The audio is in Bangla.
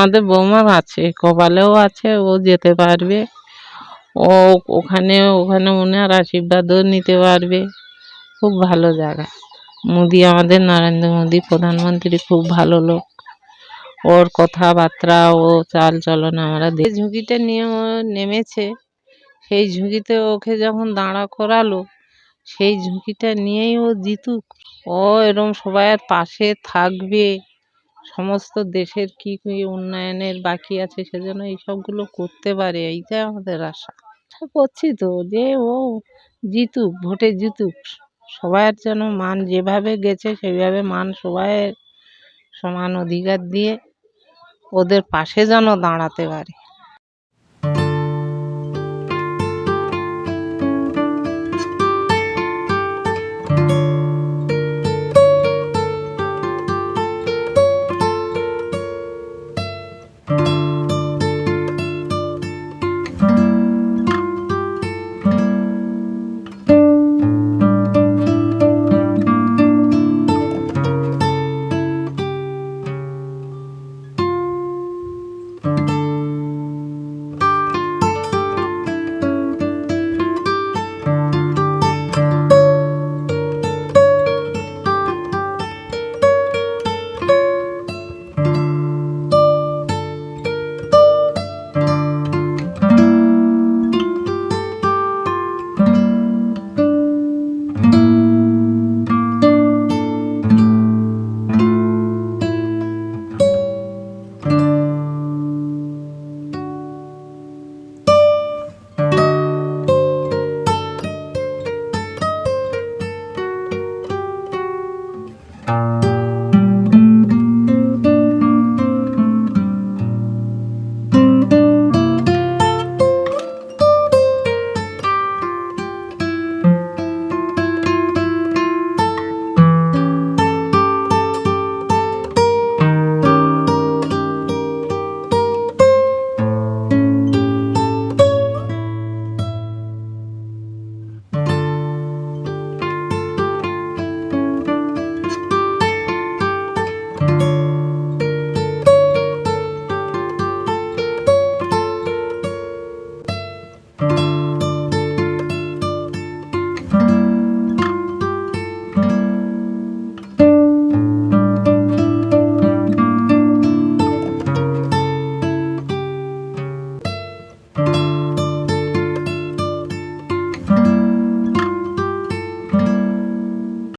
আমাদের বৌমার আছে, কপালেও আছে, ও যেতে পারবে। ও ওখানে ওখানে ওনার আশীর্বাদও নিতে পারবে। খুব ভালো জায়গা। মোদি আমাদের নরেন্দ্র মোদি প্রধানমন্ত্রী, খুব ভালো লোক। ওর কথাবার্তা, ও চাল চলন আমরা যে ঝুঁকিটা নিয়ে ও নেমেছে। সেই ঝুঁকিতে ওকে যখন দাঁড়া করালো, সেই ঝুঁকিটা নিয়েই ও জিতুক। ও এরম সবাইয়ের পাশে থাকবে। সমস্ত দেশের কী কী উন্নয়নের বাকি আছে সেজন্য এই সবগুলো করতে পারে এইটাই আমাদের আশা। আচ্ছা, করছি তো যে ও জিতুক, ভোটে জিতুক, সবার যেন মান যেভাবে গেছে সেইভাবে মান সবাই সমান অধিকার দিয়ে ওদের পাশে যেন দাঁড়াতে পারে।